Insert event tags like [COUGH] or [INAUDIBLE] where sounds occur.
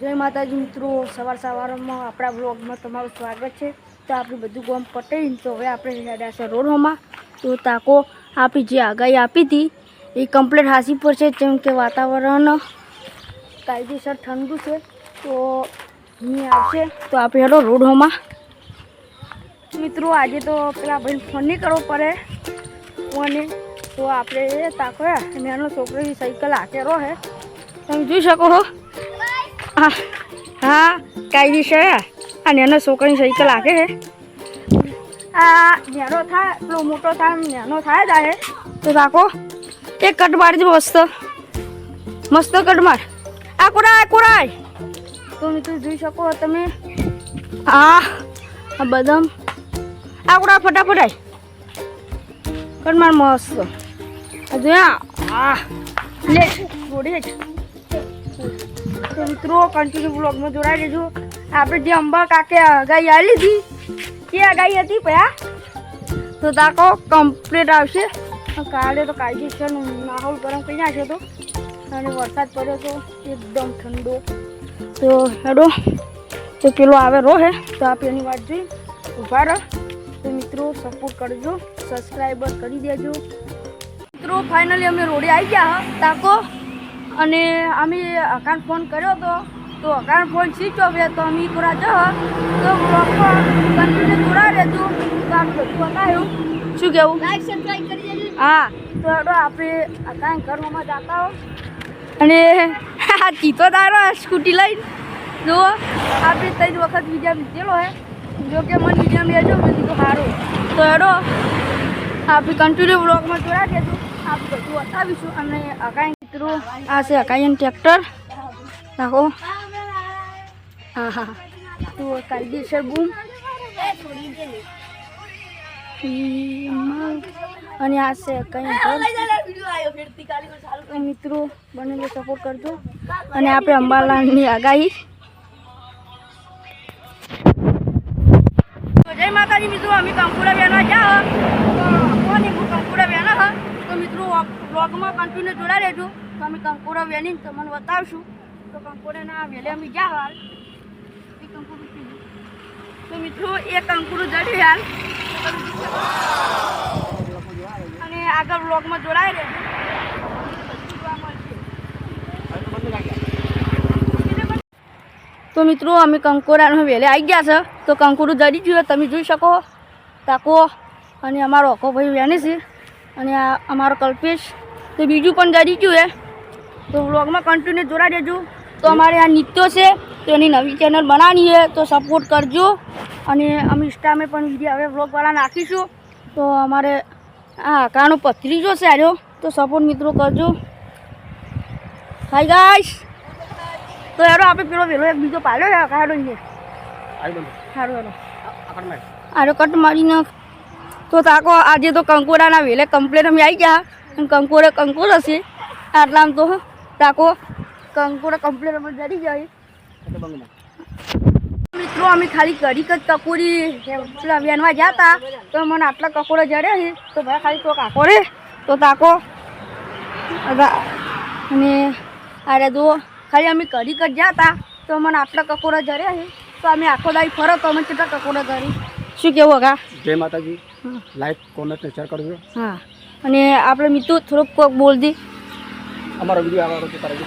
જય માતાજી મિત્રો, સવાર સવારમાં આપણા બ્લોગમાં તમારું સ્વાગત છે. તો આપણે બધું ગોમ પટાઈને તો હવે આપણે હેડ્યા છે રોડમાં. તો તાકો આપણી જે આગાહી આપી હતી, એ કમ્પ્લેટ હાસી પર છે, જેમ કે વાતાવરણ કાયદેસર ઠંડુ છે. તો અહીં આવશે. તો આપણે હેડો રોડમાં. મિત્રો, આજે તો પેલા ભાઈ ફોન નહીં કરવો પડે. ફોને. તો આપણે તાકો એનો છોકરો સાયકલ હાકેરો છે તમે જોઈ શકો છો. હા હા કાયદેસર હે. આ નાનો છોકરાની સાયકલ લાગે છે? આ નેનો થાય પેલો મોટો થાય નેનો થાય જાય તો રાખો. એ કટ મારજો મસ્ત. મસ્ત કટ માર આ કોરાય કોરાય. તો મિત્રો જોઈ શકો તમે? આ આ બદામ. આ કોરા ફટાફટ આય. કટ માર મસ્ત જોયા? આ લે છોડી તો મિત્રો કન્ટિન્યુ બ્લોગમાં જોડાઈ લેજો આપણે જે અંબા કાકે આગાહી આવી લીધી તે આગાહી હતી પયા તો તાકો કમ્પ્લીટ આવશે. કાલે તો કાયદેસર માહોલ ગરમ કરી નાખ્યો હતો. અને વરસાદ પડ્યો તો એકદમ ઠંડો. તો હેડો, તો પેલો આવે રો હે તો આપ એની વાત જોઈ. ઊભા રહો. તો મિત્રો સપોર્ટ કરજો. સબસ્ક્રાઈબર કરી દેજો. મિત્રો ફાઇનલી અમે રોડે આવી ગયા તાકો અને અમે અકાન ફોન કર્યો હતો તો અકાન ફોન સ્વિચ ઓફ તો અમે પૂરા જહ તો બ્લોગમાં કન્ટિન્યુ જોડા રહેજો. તો આપણે બતાવ્યું. શું કેવું? લાઈક સબસ્ક્રાઇબ કરી દેજો. હા તો હડો આપણે અકાન ઘરમાં જતા હો અને [LAUGHS] આ ચીતો તારો સ્કૂટી લઈને. જુઓ આપણે ત્રણ વખત બીજા લીધેલો હે. જો કે મને બીજા જો મેં કીધું સારું તો હડો આપણે કન્ટિન્યુ બ્લોગમાં જોડા દેજો આપણે બધું બતાવીશું અને અકાઈ મિત્રો, આ છે અકાઈન ટ્રેક્ટર. રાખો. હા હા તો કાયદેસર બૂમ. અને આ છે અકાઈન મિત્રો, બનેલો સપોર્ટ કરજો. અને આપણે અંબાલાલની આગાહી. જય માતાજી મિત્રો, અમે કંકુડા બેના જા કોની કંકુડા બેના હા? તો મિત્રો બ્લોગમાં કન્ટિન્યુ જોડા રહેજો. તો અમે વેલી ને તમને બતાવશું. તો કંકુડાના વેલે અમે ગયા હાલ. એ કંકુડું. તો મિત્રો, એ કંકુડું જડી હાલ. તમે. અને આગળ બ્લોગમાં જોડાય રહેજો. તો મિત્રો, અમે કંકોરાનો વેલે આવી ગયા છે. તો કંકોરું જડી ગયું તમે જોઈ શકો તાકો અને અમારો અકો ભાઈ છે અને આ અમારો કલ્પેશ. તો બીજું પણ જડી ગયું તો વ્લોગમાં કન્ટિન્યુ જોડા દેજો તો અમારે આ નિત્યો છે તો એની નવી ચેનલ બનાવવાની છે તો સપોર્ટ કરજો. અને અમે ઇન્સ્ટામે પણ વીડિયો હવે વ્લોગવાળા નાખીશું. તો અમારે આ કાનો પથરીજો છે આર્યો. તો સપોર્ટ મિત્રો કરજો. હાય ગાઈશ તો યારો આપણે પેલો વેલો એક બીજો પાડ્યો છે કાઢો ને સારું હેરો આરો કટ મારી. નાખ. તો તાકો આજે તો કંકોડાના વેલે કમ્પ્લેન અમે આવી ગયા. અને કંકોડે કંકોડ હશે. આટલામાં તો તાકો કંકોડા કમ્પ્લેટ અમે જરી જાય મિત્રો અમે ખાલી કડીક જ કકોડી વેનવા જતા તો મને આટલા કકોડા જડ્યા છે. તો ભાઈ ખાલી તો કાકો રે. તો તાકો અને અરે જુઓ ખાલી અમે કડી જ હતા તો મને આટલા કકોડા જડ્યા છે. તો અમે આખો દાઈ ફરો તો અમે કેટલા કકોડા કરી શું કેવું કા જય માતાજી. લાઈક કોમેન્ટ શેર કરજો. હા. અને આપણે મિત્રો થોડુંક બોલ દી અમારો વીડિયો આવવાનો છે તારે